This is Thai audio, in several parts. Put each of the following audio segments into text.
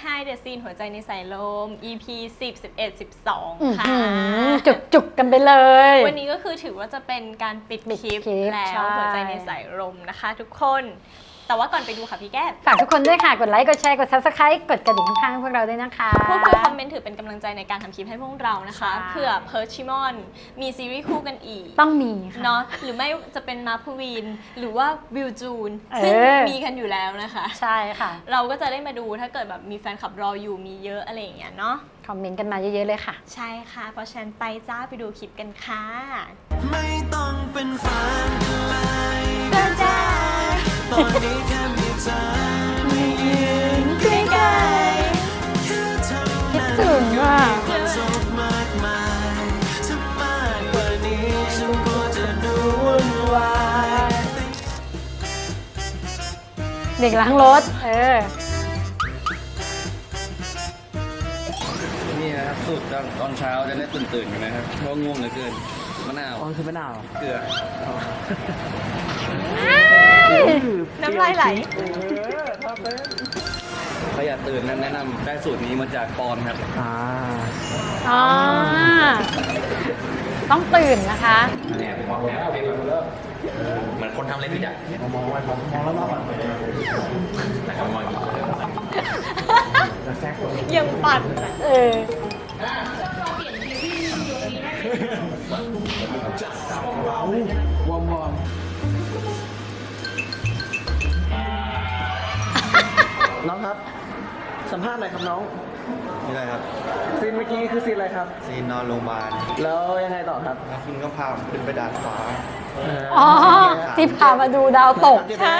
Behind the Scene หัวใจในสายลม EP 10 11อื้อ12 ค่ะหือจุกจุกๆกันไปเลย วันนี้ก็คือถือว่าจะเป็นการปิดปิดคลิปคลิปแล้วใช่ หัวใจในสายลมนะคะทุกคน แต่ว่าก่อนไปดูค่ะพี่แก้มฝากทุกคนด้วยค่ะ กดไลค์ กดแชร์ กด subscribe กดกระดิ่งข้างๆพวกเราด้วยนะคะพูดคุยคอมเมนต์ถือเป็นกำลังใจในการทำคลิปให้พวกเรานะคะใช่เผื่อเพิร์ชชิมอนมีซีรีส์คู่กันอีกต้องมีค่ะ เนาะหรือไม่จะเป็นมาร์พวีนหรือว่าวิวจูนเออซึ่งมีกันอยู่แล้วนะคะ ใช่ค่ะ เราก็จะได้มาดูถ้าเกิดแบบมีแฟนคลับรออยู่มีเยอะอะไรอย่างเงี้ยเนาะคอมเมนต์กันมาเยอะๆเลยค่ะ ใช่ค่ะ เพราะฉะนันไปจ้าไปดูคลิปกันค่ะ ไม่ต้องเป็นแฟนกันเลยจ้าจ้า ตอนนี้แค่มีเธอยืนใกล้แค่เท่าคิดนั้นถึงอะความสุขมากมายถ้ามากกว่านี้ฉันก็จะดูวุ่นวายเด็กล้างรถ เออ นี่นะครับสูตรตอนตอนเช้าจะได้ตื่นตื่นๆกันนะครับเพราะง่วงเหลือเกินมะนาวอ๋อคือมะนาวเกลือ น้ำลายไหลใครอยากตื่นนั้นแนะนำได้สูตรนี้มาจากปอนครับ อ่าอ๋อ ต้องตื่นนะคะเหมือนคนทำอะไรผิดอะยังปั่นอะเออวอร์มว น้องครับ สัมภาษณ์หน่อยครับน้องนี่อะไรครับซีนเมื่อกี้คือซีนอะไรครับ ซีนนอนโรงพยาบาลแล้วยังไงต่อครับแล้วคุณก็พาผมขึ้นไปดาดฟ้าอ๋อที่พามาดูดาวตกใช่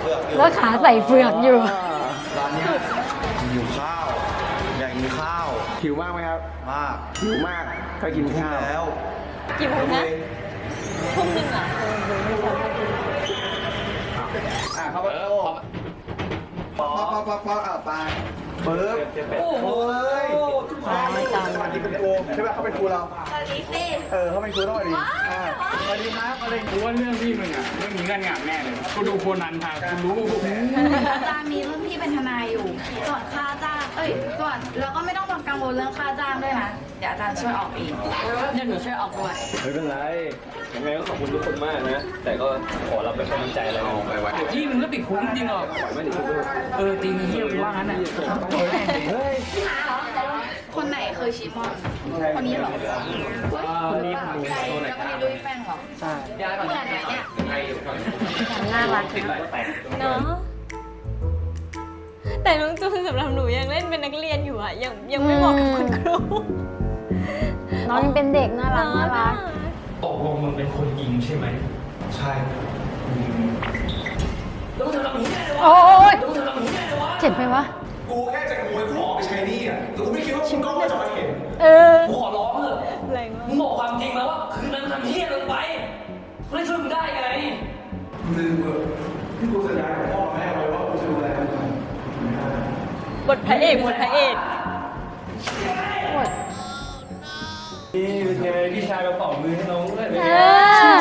เฟือกอยู่แล้วขาใส่เฟือกอยู่ร้านเนี้ยหิวข้าวอยากกินข้าวหิวมากไหมครับ มากหิวมากก็กินทุ่มข้าวแล้วกี่โมงนะทุ่มหนึ่งเหรอ อะเขาบอกโอ้ ป๊อปป๊อปป๊อปป๊อปอะไปปึ๊บโอ้โหยอ๋อจำสวัสดีคุณครูใช่ไหมเขาเป็นครูเราสวัสดีสิเออเขาเป็นครูต้องสวัสดีอ่าสวัสดีครับอะไรกูว่าเรื่องพี่มึงอะเรื่องนี้กันงานแน่เลยกูดูโคนันมากูรู้อาจารย์มีรุ่นพี่เป็นทนายอยู่ ก่อนค่าจ้าง เอ้ย ก่อน แล้วก็ไม่ต้องกังวลเรื่องค่าจ้างด้วยนะ เดี๋ยวอาจารย์ช่วยออกเองเดี๋ยวหนูช่วยออกด้วย ไม่เป็นไรยังไงก็ขอบคุณทุกคนมากนะ แต่ก็ขอรับเป็นกำลังใจแล้วไปไว้ ติดคุกจริงหรอกไม่ถึงทุกคนเออจริงเฮียกูว่างั้นอะคนไหนเคยชีมอนคนนี้เหรอคนนี้คนนี้แล้วก็มีลุยแป้งเหรอใช่เหมือนไหมเนี่ยน่ารักนะเนาะแต่น้องจูนสำหรับหนูยังเล่นเป็นนักเรียนอยู่อะยังยังไม่บอกกับคุณครูน้องยังเป็นเด็กน่ารักน่ารักตกลงมึงเป็นคนยิงใช่ไหมใช่ โอ้ยเจ็บไหมวะ กูแค่จะขโมยของไปใช้หนี่อะแต่กูไม่คิดว่ามึงก็จะมาเห็นเออ กูขอร้องเถอะแรงมาก มึงบอกความจริงแล้วว่าคืนนั้นทำเฮียลงไปไม่ได้ช่วยมึงได้ไง ลืมเออที่กูสัญญากับพ่อแม่ไว้ว่ากูจะดูแลมึงบทพระเอกบทพระเอกนี่เป็นไงพี่ชายเราเป่ามือให้น้องด้วยเออ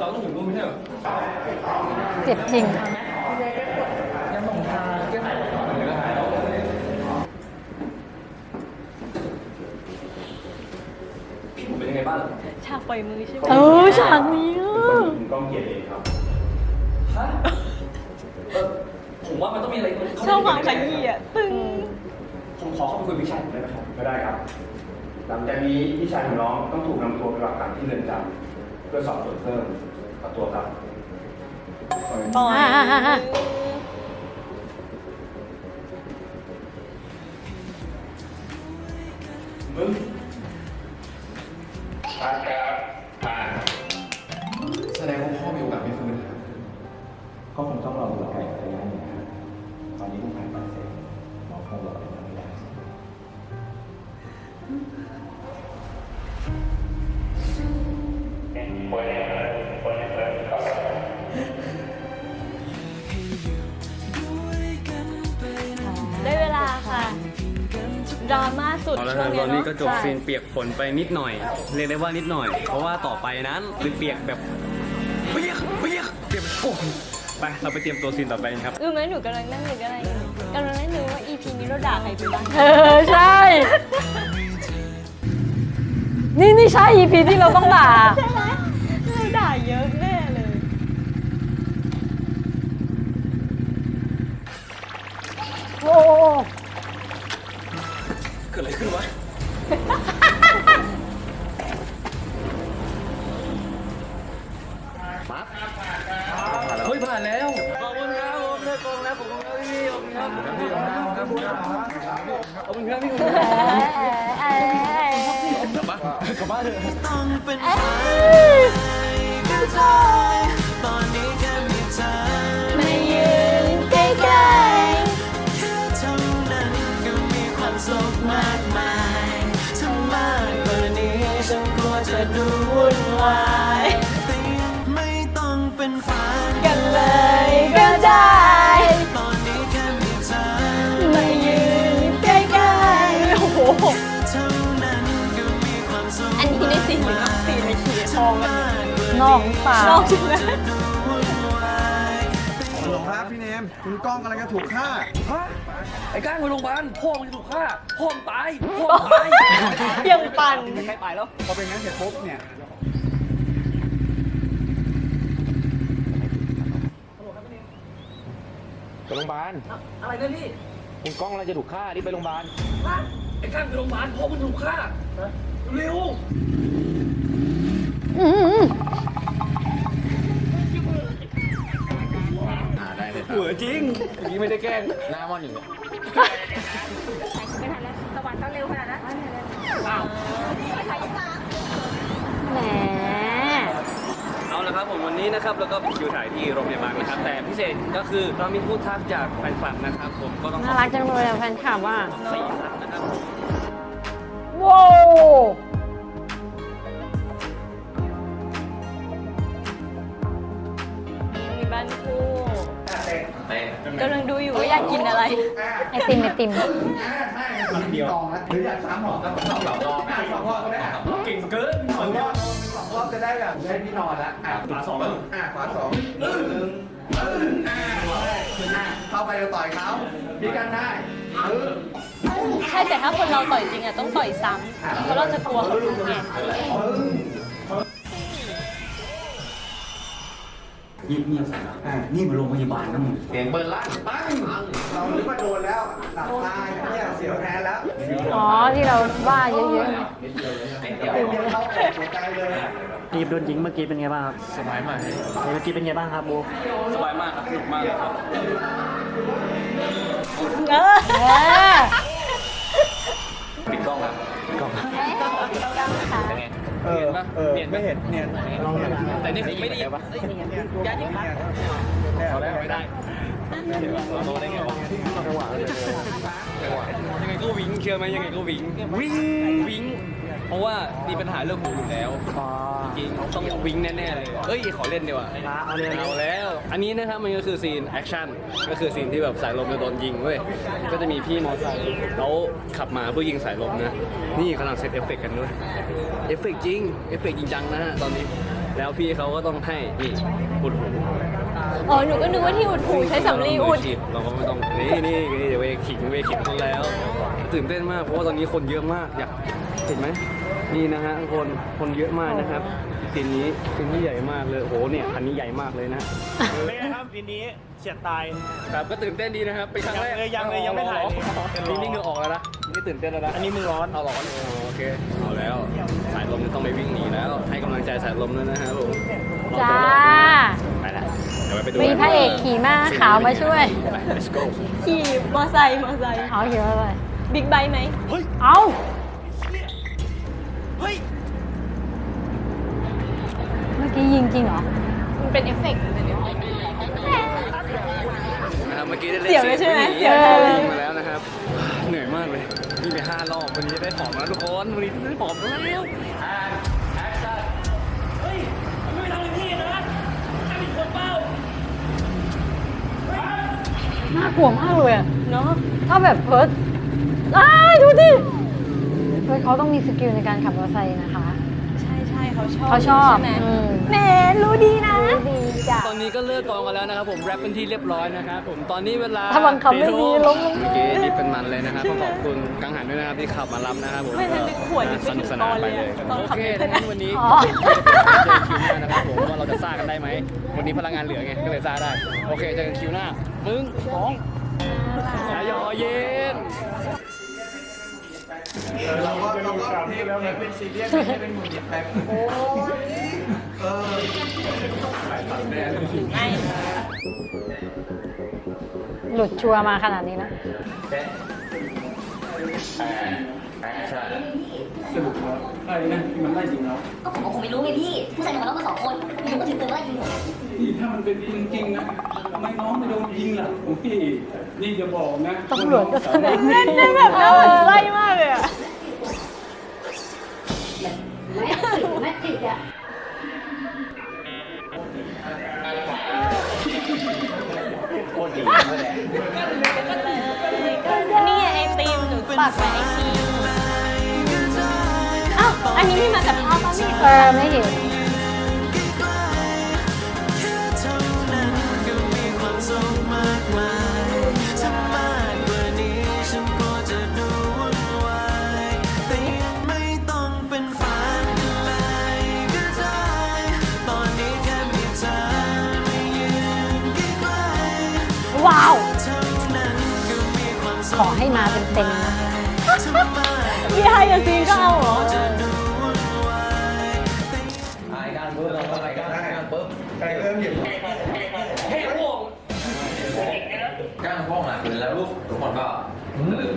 เราต้องถึงรูปไม่ใช่เหรอ เจ็บจริงพี่ผมเป็นยังไงบ้างฉากปล่อยมือใช่ไหมเออฉากนี้อะกล้องเกียรติเองครับฮะเออผมว่ามันต้องมีอะไรชอบความขยี้อะตึงผมขอเข้าไปคุยกับพี่ชายผมได้ไหมครับ ไม่ได้ครับ หลังจากนี้พี่ชายของน้องต้องถูกนำตัวไปฝากขังที่เรือนจำเพื่อสอบสวนเพิ่มขอตัวครับ ปล่อยอ่าๆมึงผ่านครับผ่านแสดงว่าพ่อมีโอกาสไม่ฟื้นครับก็คงต้องรอดูอาการอีกระยะหนึ่งนะครับตอนนี้ผู้ผ่านมารเสร็จหมอคงรอเป็น สุดเอาละช่ควรังบนี้ตอนนี้เนาะก็จบซีนเปียกฝนไปนิดหน่อย เรียกได้ว่านิดหน่อย เพราะว่าต่อไปนั้นคือเปียกแบบเปียกเปียกเปียกแบบโอ้ยไปเราไปเตรียมตัวซีนต่อไปกันครับรู้ไหมหนูกำลังนั่งนึกอะไรอยู่กำลังนั่งนึกว่า EP นี้เราด่าใครไปบ้างเออใช่ นี่นี่ใช่ EP ที่เราต้องด่า ใช่ไหมเราด่าเยอะแน่เลย โอ้ เฮ้ยผ่านแล้ว ขอบคุณครับผมเลิกกองแล้วผมก็พี่ขอบคุณครับขอบคุณครับขอบคุณครับพี่ขอบคุณครับกลับบ้านกลับบ้านเถอะต้องเป็นใครก็ได้ตอนนี้แค่มีเธอมายืนใกล้แค่เท่านั้นก็มีความสุขมากมายถ้ามากกว่านี้ฉันกลัวจะดูวุ่นวาย เป็นแฟนๆกันเลยก็ได้ ตอนนี้แค่มีเธอมายืนใกล้ๆโอ้โห เท่านั้นก็มีความสุขอันนี้ในซีนหรือว่าซีนในขี่ทองกันเนี่ยนอกเปล่าชอบจังเลยหลวงครับพี่เนม คุณก้องกำลังจะถูกฆ่า ฮะไอ้ก้างไปโรงพยาบาลพ่อมันจะถูกฆ่าพ่อมันตายพ่อมันตายยังปั่นใครตายแล้ว พอเป็นงั้นเสร็จปุ๊บเนี่ย ไป โรงพยาบาลอะไรนะพี่คุณก้องเราจะถูกฆ่ารีบไปโรงพยาบาลฮะไอ้ก้างไปโรงพยาบาลพ่อมันถูกฆ่าเร็วอืมหัวจริงอย่างนี้ไม่ได้แกล้งหน้ามอนอยู่แหมเอา ละครับผมวันนี้นะครับแล้วก็เป็นคิวถ่ายที่โรงพยาบาลนะครับ แต่พิเศษก็คือเรามีผู้ทักจากแฟนคลับนะครับผมก็ต้องขน่าอบรักจังเลยอะแฟนคลับว่าคุณสี่ท่านนะครับว้าวมีบ้านคู่กำลังดูอยู่ว่าอยากกินอะไร ไอติมไอติมกองนะหรืออยากซ้ำหรอครับสองรอบสองรอบก็ได้เก่งเกินสองรอบสองรอบ จะได้แบบได้พี่นอนแล้วอะฝาสองแล้วอะขวาสองหนึ่งอะเข้าไปจะต่อยเขาพี่กันได้เออใช่แต่ถ้าคนเราต่อยจริงอะต้องต่อยซ้ำเพราะเราจะกลัวเขาทุกไงเงียบเงียบสัอะนี่มาโรงพยาบาลนะมึงเสียงเบิร์นลั่นปังเรานึกว่าโดนแล้วหลับตาเนี่ยเสียวแทนแล้วอ๋อที่เราว่าเยอะๆเดี๋ยวเข้าออกหัวใจเลย ทีมโดนยิงเมื่อกี้เป็นไงบ้างครับสบายมากเมื่อกี้เป็นไงบ้างครับโบสบายมากครับสนุกมากเลยครับเออเออปิดกล้องครับเออเออไม่เห็นเนี่ยลองแบบแต่นี่คือไม่ได้ยินปะเขาได้ไม่ได้เราโดนได้ไงวะยังไงก็วิงเชื่อไหมยังไงก็วิงวิงวิง เพราะว่ามีปัญหาเรื่องหูอยู่แล้วจริงต้องวิงแน่ๆเลยเอ้ยขอเล่นดีกว่าเอาเลย เอาแล้ว อันนี้นะครับมันก็คือซีนแอคชั่นก็คือซีนที่แบบสายลมจะโดนยิงเว้ยก็จะมีพี่มอเตอร์ไซค์เขาขับมาเพื่อยิงสายลมนะนี่กำลังเซตเอฟเฟกต์กันด้วยเอฟเฟกต์จริงเอฟเฟกต์จริงจังนะฮะตอนนี้ แล้วพี่เขาก็ต้องให้นี่อุดหู อ๋อ หนูก็นึกว่าที่อุดหูใช้สำลีอุด เราก็ไม่ต้อง นี่นี่นี่เดี๋ยวเวขิงเวขิงกันแล้ว ตื่นเต้นมากเพราะว่าตอนนี้คนเยอะมากอยากเห็นไหมนี่นะฮะทุกคนคนเยอะมากนะครับซีนนี้ซีนที่ใหญ่มากเลยโอ้โหเนี่ยคันนี้ใหญ่มากเลยนะเป็นไงครับปีนี้เฉียดตายครับก็ตื่นเต้นดีนะครับเป็นครั้งแรกยังเลยยังเลยยังไม่ถ่ายเลยนี่นี่เหงื่อออกแล้วนะนี่ตื่นเต้นแล้วนะอันนี้มึงร้อนเอาร้อนโอ้โอเคเอาแล้วสายลมต้องไปวิ่งหนีแล้วให้กำลังใจสายลมด้วยนะครับผมจ้าไปละเดี๋ยวไปดูมีพระเอกขี่ม้าขาวมาช่วยไป let's go ขี่มอไซค์มอไซค์เอาขี่มาเลย บิ๊กไบค์ไหมเอาเฮ้ยเมื่อกี้ยิงจริงเหรอ มันเป็นเอฟเฟกต์มันเป็นเอฟเฟกต์นะครับเมื่อกี้ได้เล่นเสียวเลยใช่ไหมซีนเสียววิ่งเลยวิ่งมาแล้วนะครับ เหนื่อยมากเลยวิ่งไปห้ารอบวันนี้ได้ผอมแล้วทุกคนวันนี้ได้ผอมแล้วเฮ้ยมันไม่ทำอะไรพี่นะถ้ามีคนเป้าน่ากลัวมากเลยอะเนาะถ้าแบบเพิร์ด อ้ายดูดิเพิร์ดเขาต้องมีสกิลในการขับมอเตอร์ไซค์นะคะ ใช่ใช่เขาชอบเขาชอบใช่ไหมอืมแหมรู้ดีนะ ดีจ้ะ ตอนนี้ก็เลิกกองกันแล้วนะครับผมแรปเป็นที่เรียบร้อยนะครับผมตอนนี้เวลาถ้าบังคับไม่ดีล้มลง เมื่อกี้ดิบเป็นมันเลยนะครับต้องขอบคุณกังหันด้วยนะครับที่ขับมารับนะครับผมไม่ได้ขวดยังไม่สนุกสนานไปเลยถึงตอนเลยอะตอนโอขับเคไม่ได้ดังนั้นวันนี้อ๋อ เจอคิวหน้านะครับผมว่าเราจะซ่ากันได้ไหมวันนี้พลังงานเหลือไงก็เลยซ่าได้โอเคเจอกันคิวหน้ามึงสองสายอเย็น เราก็เราก็เทปเทปเป็นซีเรียสไม่ใช่เป็นหมุนหยิบแป๊บโอ้ยเออหลุดชัวร์มาขนาดนี้นะอะไรนะที่มันไล่จริงแล้วก็ผมก็คงไม่รู้ไงพี่ผู้ชายหนุ่มกับน้องก็สองคนอยู่ก็ถือปืนไล่ยิงผมนี่ถ้ามันเป็นจริงๆนะทำไมน้องไม่โดนยิงล่ะโอ้พี่นี่จะบอกนะตำรวจก็แสดงเล่นได้แบบน่าหวั่นไส้มากเลยอะไม่ติดไม่ติดอะนี่ไงไอติมหนูปักไว้ไอติมอ้าวอันนี้ไม่มาจากภาพป่ะนี่เออไม่เห็น ก็มีความสุขอให้มาเต็มๆนะถ้ามากพี่ไฮกับซีนก็เอาเหรอจะดูวุ่นวายไอ้การปุ๊บเราก็ไอ้การได้ปุ๊บไอ้เริ่มหยิบเฮ้ยโอ้ก้างห้องอะแล้วลูกทุกคนก็ลืม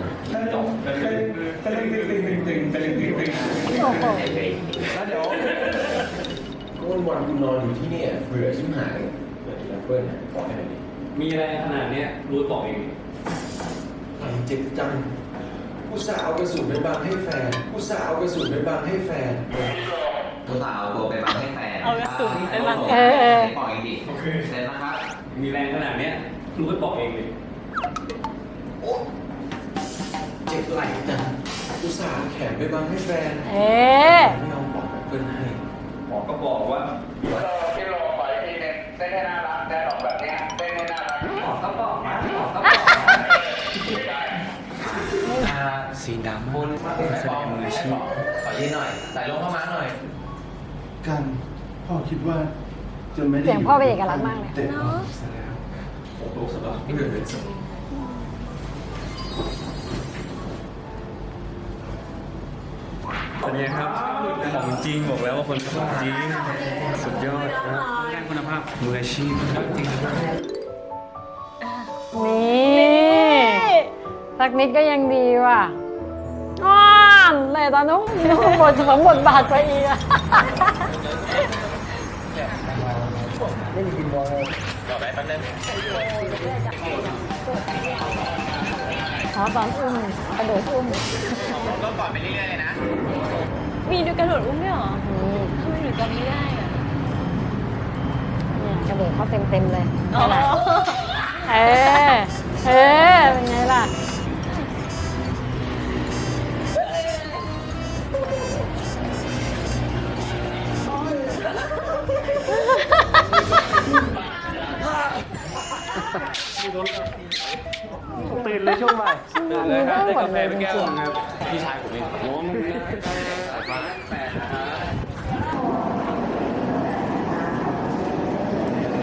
จบตะลึงตะลึงตึงตึงตึงตะลึงตึงตึงโอ้โหแล้วเดี๋ยววันวันกูนอนอยู่ที่นี่เบื่อชิบหายเบื่อที่เพื่อนบอกให้หน่อยดิ มีอะไรขนาดเนี้ยรู้บอกเอง ไอ้เจ็บจังกูสาวเอากระสุนไปบังให้แฟนกูสาวเอากระสุนไปบังให้แฟนตัวสาวตัวไปบังให้แฟนเอากระสุนไปบังเออเออ ปล่อยดิเสร็จนะครับ มีแรงขนาดเนี้ยรู้ก็บอกเองเลยเจ็บไหล่จังกูสาวแขนไปบังให้แฟน เอ๊ะไม่ยอมบอกกับเพื่อนให้ หมอก็บอกว่า ที่รอปล่อยพี่เนี่ยเต้นให้น่ารักได้ออกแบบ ซีนดราม่าคุณแสดงมืออาชีพขอยืนหน่อยใส่ลงเข้ามาหน่อย กันพ่อคิดว่าจะไม่ได้เสียงพ่อเป็นเอกลักษณ์มากเลยเด็กซะแล้วลูกสำหรับไม่เกิดเป็นสมเป็นไงครับของจริงบอกแล้วว่าคนของจริง สุดยอดครับแรงคุณภาพมืออาชีพจริงครับนี่สักนิดก็ยังดีว่ะอ้อ นเลยตอนนู้นนู้นบทสมบทบาทไปอีกอะอ๋อตอนอุ้มกระโดดอุ้มมีดูกระโดดอุ้มด้วยเหรอนี่ทำไมหนูจำไม่ได้อะเนี่ยกระโดดเขาเต็มเต็มๆเลยอ๋อเออเออเป็นไงล่ะ ตื่นเลยช่วงบ่ายตื่นเลยครับได้กาแฟไปแก้วนึงครับพี่ชายผมเองโอ้มึงนะมาแปดนะครับ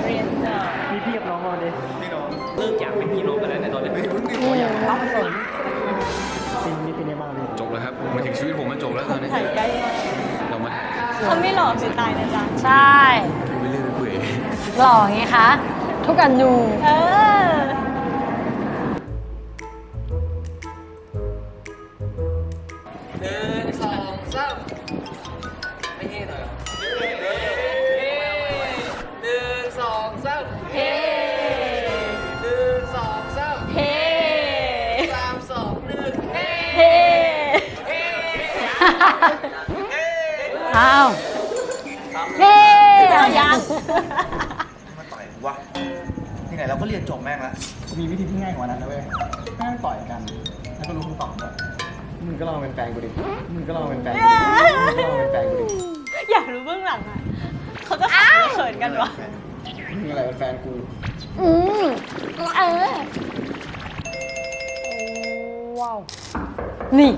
เรียนจบมีพี่กับน้องมาดิพี่น้องเลิกอยากเป็นพี่น้องกันแล้วในตอนนี้นี่รับสนจบแล้วครับมาถึงชีวิตผมมันจบแล้วตอนนี้ถ่ายใกล้มากเรามาเขาไม่หล่อคือตายนะจ๊ะใช่ไปเรื่อยเปื่อยหล่อไงคะทุกอนูเออ อ้าวเฮ้เอายังมาต่อยกูวะที่ไหนเราก็เรียนจบแม่งละมีวิธีที่ง่ายกว่านั้นนะเว้ยแม่งต่อยกัน แล้วก็รู้คำตอบด้วยมึงก็ลองเป็นแฟนกูดิ มึงก็ลองเป็นแฟนกูดิมึงก็ลองเป็นแฟนกูดิ อยากรู้เบื้องหลังอะเขาจะขำเขินกันวะนี่อะไรเป็นแฟนกู อืมเออว้าว นี่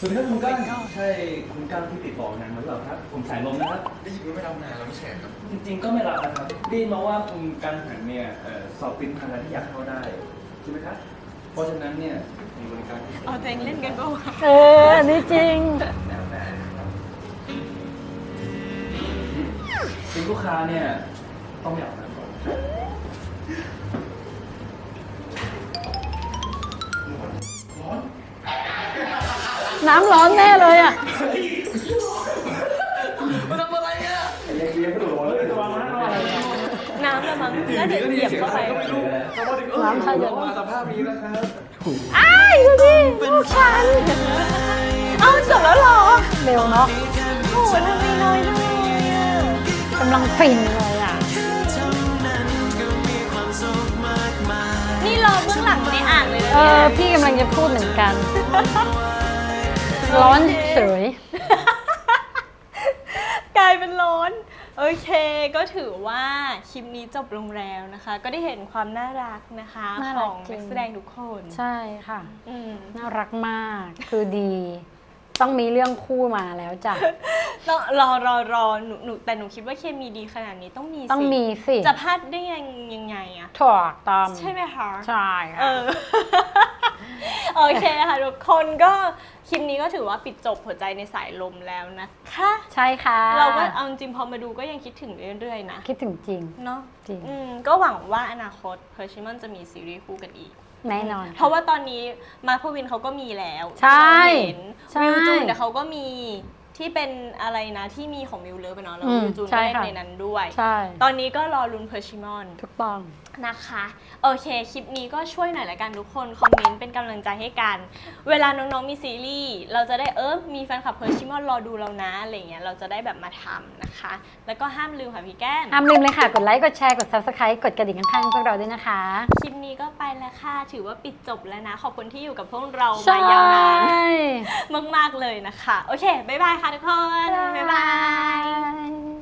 สวัสดีครับคุณก้างใช่คุณก้างที่ติดต่องานมาหรือเปล่าครับ ผมสายลมนะครับ ได้ยินว่าไม่รับงานแล้วไม่ใช่ครับ จริงๆก็ไม่รับนะครับได้ยินมาว่าคุณกังหันเนี่ยเอ่อสอบติดคณะที่อยากเข้าได้ใช่ไหมครับ เพราะฉะนั้นเนี่ยมีบริการพิเศษเอาตัวเองเล่นกันก็ว่าเอออันนี้จริงเป็นลูกค้าเนี่ยต้องไม่อาบน้ำ น้ำร้อนแน่เลยอะน้ำละมั้งน่าจะเหยียบเข้าไปน้ำขยันมาสภาพนี้นะครับอ้ายดูดิลูกฉัน เอาจบแล้วหรอ เร็วเนาะโอ้โหทำไมน้อยจังเลยอะกำลังฟินเลยอะ นี่รอเบื้องหลังในอ่านเลยนะเอเนี่ยอพี่กำลังจะพูดเหมือนกัน ร้อนเฉย กลายเป็นร้อน โอเคก็ถือว่าคลิปนี้จบลงแล้วนะคะ ก็ได้เห็นความน่ารักนะคะน่าขรักองจรินัง กแสดงทุกคนใช่ค่ะ อืมน่ารักมากคือดี ต้องมีเรื่องคู่มาแล้วจ้ะ ต้องรอรอรอหนูหนูแต่หนูคิดว่าเคมีดีขนาดนี้ต้องมีสิต้องมีสิจะพลาดได้ยังยังไงอะ ถูกต้องใช่ไหมคะ ใช่ค่ะเออ โอเคค่ะทุกคนก็คลิปนี้ก็ถือว่าปิดจบหัวใจในสายลมแล้วนะคะ ใช่ค่ะเราก็เอาจริงๆพอมาดูก็ยังคิดถึงเรื่อยๆนะ คิดถึงจริง เนาะจริง อืมก็หวังว่าอนาคตเพอร์ชิมอนจะมีซีรีส์คู่กันอีก แน่นอน เพราะว่าตอนนี้มาร์คพวินเขาก็มีแล้วใช่ ที่เราเห็นใช่ วิวจูนเดี๋ยวเขาก็มี ที่เป็นอะไรนะที่มีของมิวเลิฟไปเนาะแล้วอืมวิวจูนใช่ก็เล่นค่ะ ในนั้นด้วย ใช่ ตอนนี้ก็รอลุ้นเพอร์ชิมอน ถูกต้อง นะคะ โอเค คลิปนี้ก็ช่วยหน่อยละกันทุกคน คอมเมนต์เป็นกำลังใจให้กัน เวลาน้องๆมีซีรีส์เราจะได้เออมีแฟนคลับเพอร์ชิมอนรอดูเรานะอะไรเงี้ยเราจะได้แบบมาทำนะคะ แล้วก็ห้ามลืมค่ะพี่แก้มห้ามลืมเลยค่ะ กดไลค์ กดแชร์ กด subscribe กดกระดิ่งข้างๆพวกเราด้วยนะคะ คลิปนี้ก็ไปแล้วค่ะ ถือว่าปิดจบแล้วนะ ขอบคุณที่อยู่กับพวกเราใช่มายาวนานมากๆเลยนะคะ โอเค บ๊ายบายค่ะทุกคน บ๊ายบาย ย